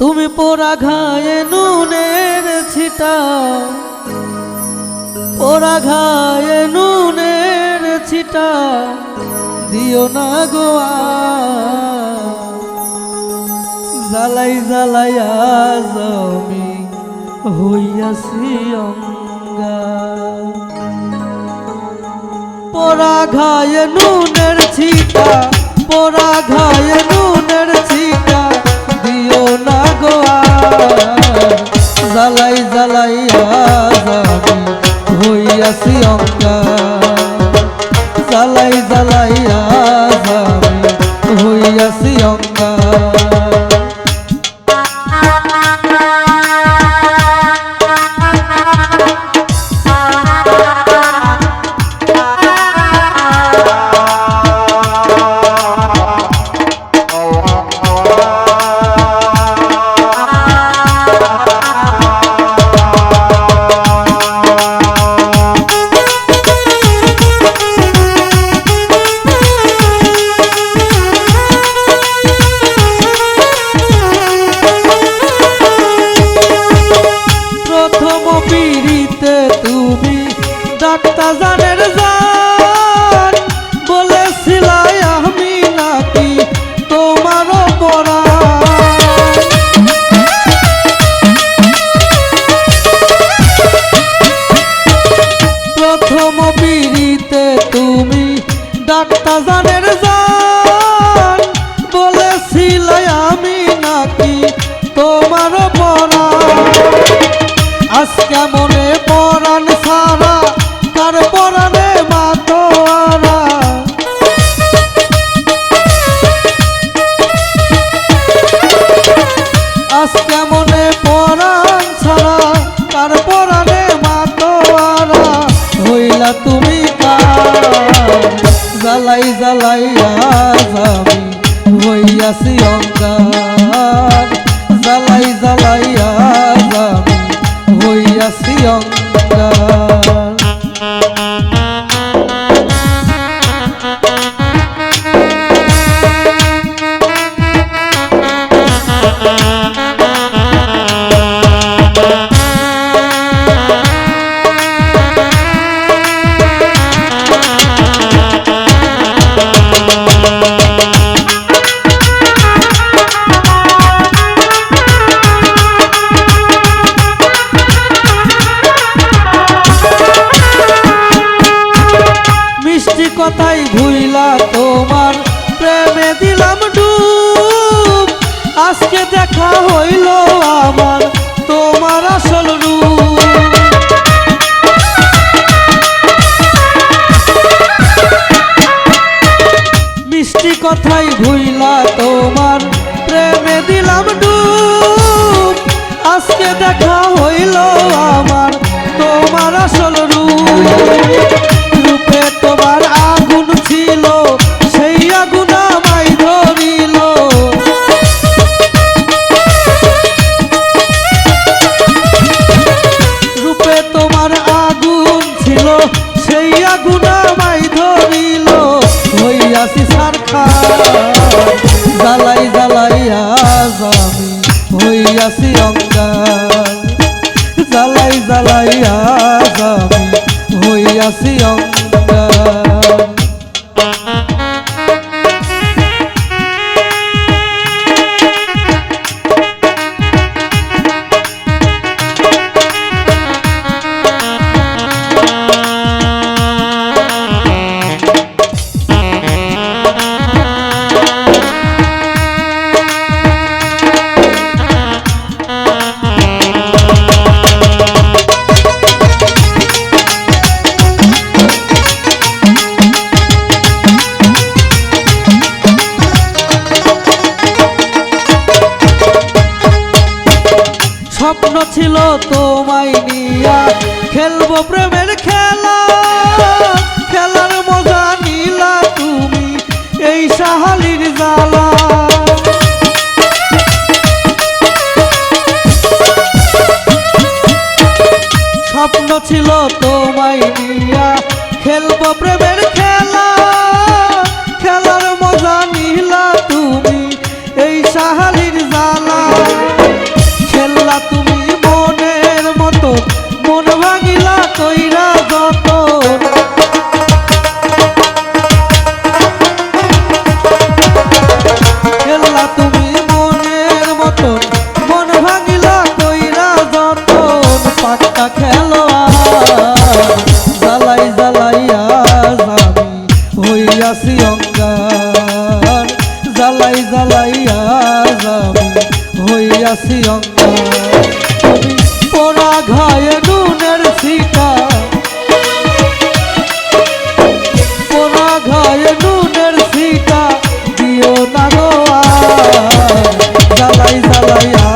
তুমি পোড়া ঘায়ে নুনের ছিটা। পোড়া ঘায়ে নুনের ছিটা, দিও না গোয়া জালাই জ্বালাই আজ আমি হইয়াছি অঙ্গা পোড়া ঘায়ে নুনের ছিটা, পোড়া ঘায়ে হইয়াছি জ্বালাই জ্বালাইয়া যাবি হইয়াছি অঙ্গার। জ্বালাই জ্বালাইয়া যাবি হইয়াছি অঙ্গার। হইল আমার তোমার আসল রূপ। মিষ্টি কথাই ভুইলা তোমার ছিল সেই আগুন আমায় ধরিল। হইয়াছি সারখা, জ্বালাই জ্বালাই আজ আমি। হইয়াছি অঙ্গার জ্বালাই জ্বালাই আজ আমি। হইয়াছি অঙ্গার প্রেমের খেলা। খেলার মজা তুমি এই সাহালির জ্বালা। ছিল তোমায় নিয়া খেলব প্রেমের জ্বালাই জ্বালাইয়া আমি হইয়াছি অঙ্গার। জ্বালাই জ্বালাইয়া আমি হইয়াছি অঙ্গার। পোড়া ঘায়ে নুনের সিকা পোড়া ঘায়ে নুনের সিকা দিও না গোয়া জ্বালাই জ্বালাইয়া